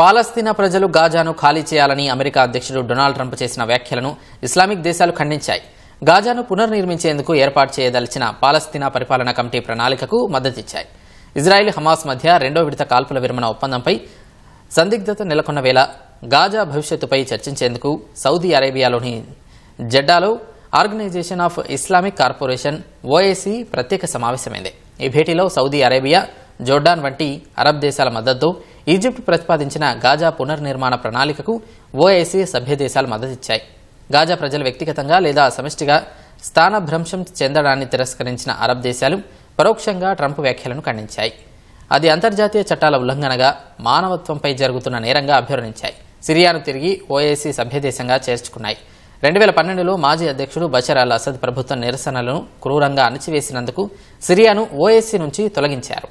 పాలస్తీనా ప్రజలు గాజాను ఖాళీ చేయాలని అమెరికా అధ్యక్షుడు డొనాల్డ్ ట్రంప్ చేసిన వ్యాఖ్యలను ఇస్లామిక్ దేశాలు ఖండించాయి. గాజాను పునర్నిర్మించేందుకు ఏర్పాటు చేయదలిచిన పాలస్తీనా పరిపాలనా కమిటీ ప్రణాళికకు మద్దతిచ్చాయి ఇజ్రాయెల్ హమాస్ మధ్య రెండో విడత కాల్పుల విరమణ ఒప్పందంపై సందిగ్ధత నెలకొన్న వేళ గాజా భవిష్యత్తుపై చర్చించేందుకు సౌదీ అరేబియాలోని జెడ్డాలో organisation of Islamic corporation OAC ప్రత్యేక సమావేశమైంది. ఈ భేటీలో సౌదీ అరేబియా జోర్డాన్ వంటి అరబ్ దేశాల మద్దతు ఈజిప్ట్ ప్రతిపాదించిన గాజా పునర్నిర్మాణ ప్రణాళికకు ఓఐసీ సభ్యదేశాలు మద్దతిచ్చాయి. గాజా ప్రజలు వ్యక్తిగతంగా లేదా సమిష్టిగా స్థానభ్రంశం చెందడాన్ని తిరస్కరించిన అరబ్ దేశాలు పరోక్షంగా ట్రంప్ వ్యాఖ్యలను ఖండించాయి. అది అంతర్జాతీయ చట్టాల ఉల్లంఘనగా మానవత్వంపై జరుగుతున్న నేరంగా అభ్యర్థించాయి సిరియాను తిరిగి ఓఐసీ సభ్యదేశంగా చేర్చుకున్నాయి. రెండు వేల పన్నెండులో మాజీ అధ్యక్షుడు బషర్ అల్ అసద్ ప్రభుత్వం నిరసనలను క్రూరంగా అణచివేసినందుకు సిరియాను ఓఏసీ నుంచి తొలగించారు.